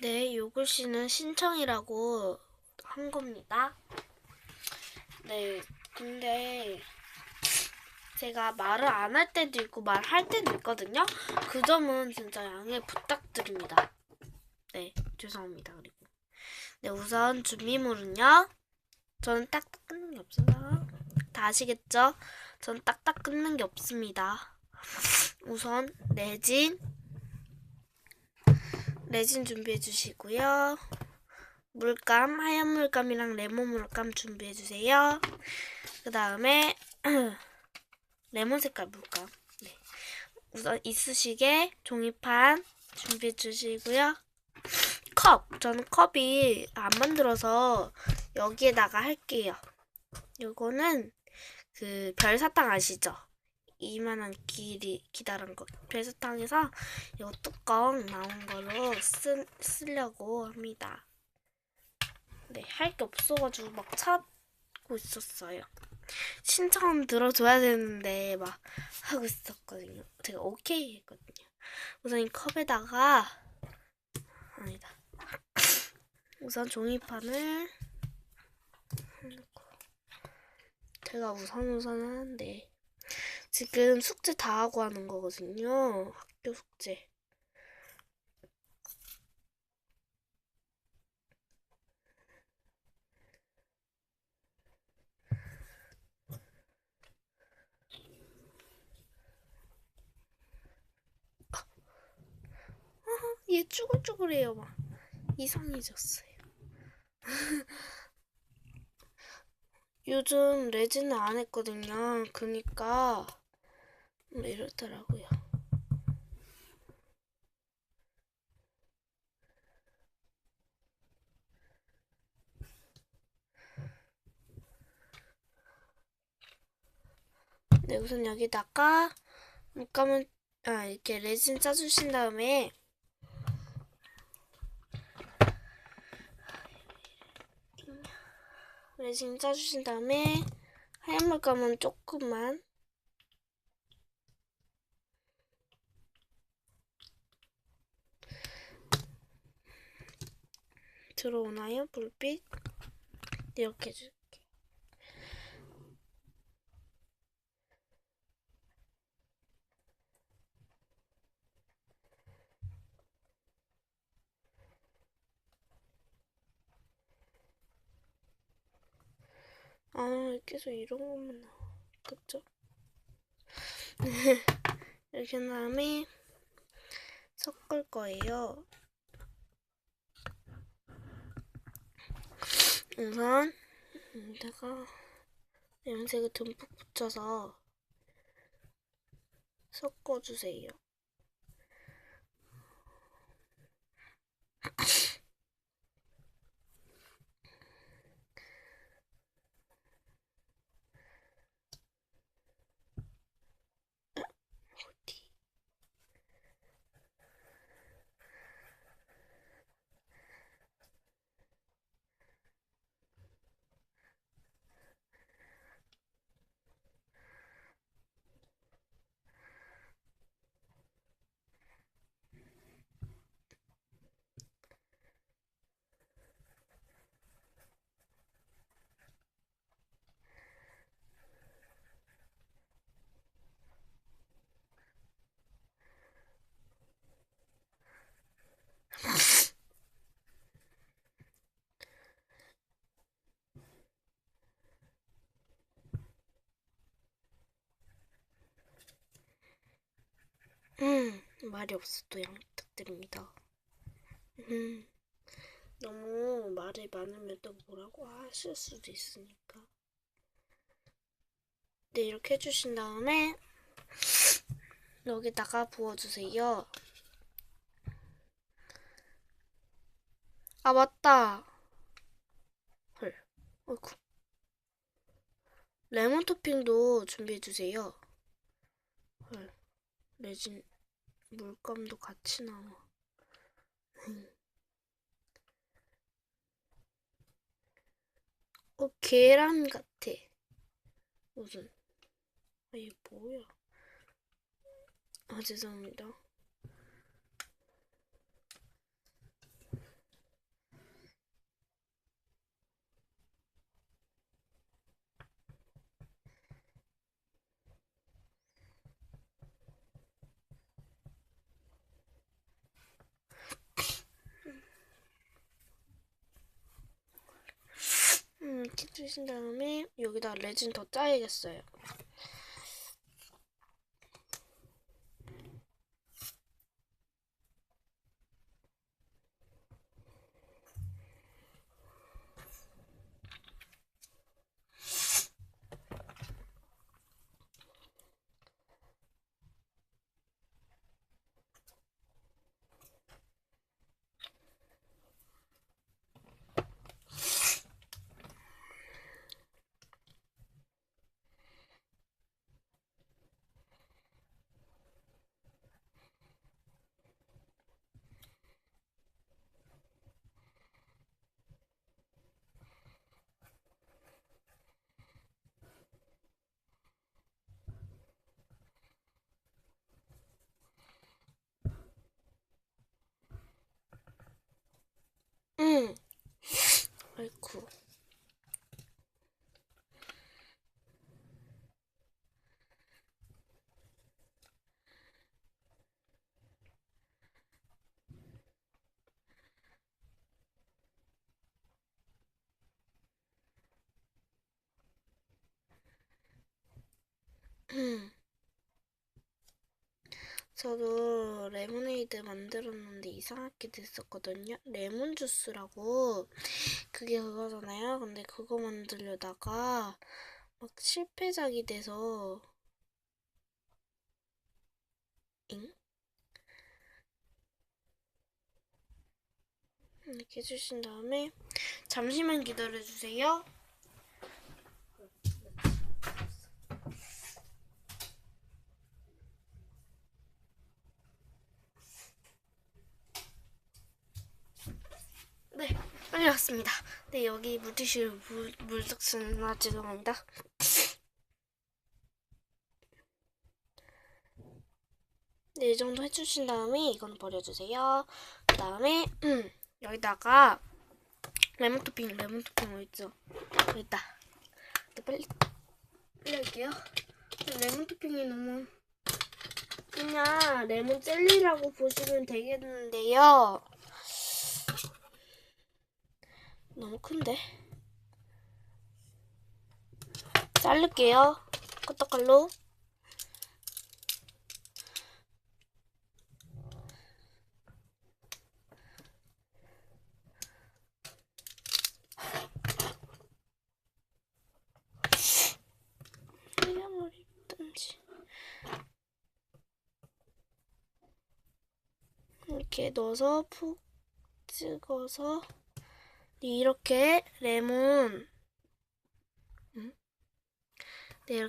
네, 요 글씨는 신청이라고 한 겁니다. 네, 근데 제가 말을 안 할 때도 있고 말할 때도 있거든요. 그 점은 진짜 양해 부탁드립니다. 네, 죄송합니다. 그리고 네, 우선 준비물은요. 저는 딱딱 끊는 게 없습니다. 다 아시겠죠? 전 딱딱 끊는 게 없습니다. 우선 레진 레진 준비해 주시고요. 물감, 하얀 물감이랑 레몬 물감 준비해 주세요. 그 다음에 레몬 색깔 물감. 네. 우선 이쑤시개, 종이판 준비해 주시고요. 컵. 저는 컵이 안 만들어서 여기에다가 할게요. 요거는 그 별사탕 아시죠? 이만한 길이 기다란 거 별사탕에서 요 뚜껑 나온 거로 쓰, 쓰려고 합니다. 네, 할 게 없어가지고 막 찾고 있었어요. 신청 들어줘야 되는데 막 하고 있었거든요. 제가 오케이 했거든요. 우선 이 컵에다가 아니다. 우선 종이판을 넣고 제가 우선 우선 하는데 지금 숙제 다 하고 하는 거거든요. 학교 숙제. 얘 쭈글쭈글해요 막 이상해졌어요. 요즘 레진을 안 했거든요. 그니까 뭐 이렇더라고요. 네, 우선 여기다가 물감을 아, 이렇게 레진 짜주신 다음에 레진 짜주신 다음에 하얀 물감은 조금만 들어오나요? 불빛? 이렇게 해줄게. 아, 계속 이런 것만 나와. 그쵸? 이렇게 한 다음에 섞을 거예요. 우선 여기다가 염색을 듬뿍 붙여서 섞어주세요. 어디? 음, 말이 없어도 양 부탁드립니다. 음, 너무 말이 많으면 또 뭐라고 하실 수도 있으니까. 네, 이렇게 해주신 다음에 여기다가 부어주세요. 아, 맞다. 헐, 어이구. 레몬 토핑도 준비해주세요. 헐, 레진 물감도 같이 나와. 어, 계란 같아. 무슨. 아, 얘 뭐야. 아, 죄송합니다. 주신 다음에 여기다 레진 더 짜야겠어요. 응. 아이쿠. 음. 저도 레모네이드 만들었는데 이상하게 됐었거든요. 레몬 주스라고 그게 그거잖아요. 근데 그거 만들려다가 막 실패작이 돼서 잉? 이렇게 해주신 다음에 잠시만 기다려주세요. 네, 빨리 왔습니다. 네, 여기 물티슈 물, 물떡쓰나 죄송합니다. 네, 이 정도 해주신 다음에 이건 버려주세요. 그 다음에 음, 여기다가 레몬 토핑, 레몬 토핑 어딨죠? 여기 있다. 네, 빨리 빨리 할게요. 레몬 토핑이 너무 그냥 레몬 젤리라고 보시면 되겠는데요. 너무 큰데? 자를게요. 커터칼로. 이렇게 넣어서 푹 찍어서 이렇게 레몬 네, 이렇게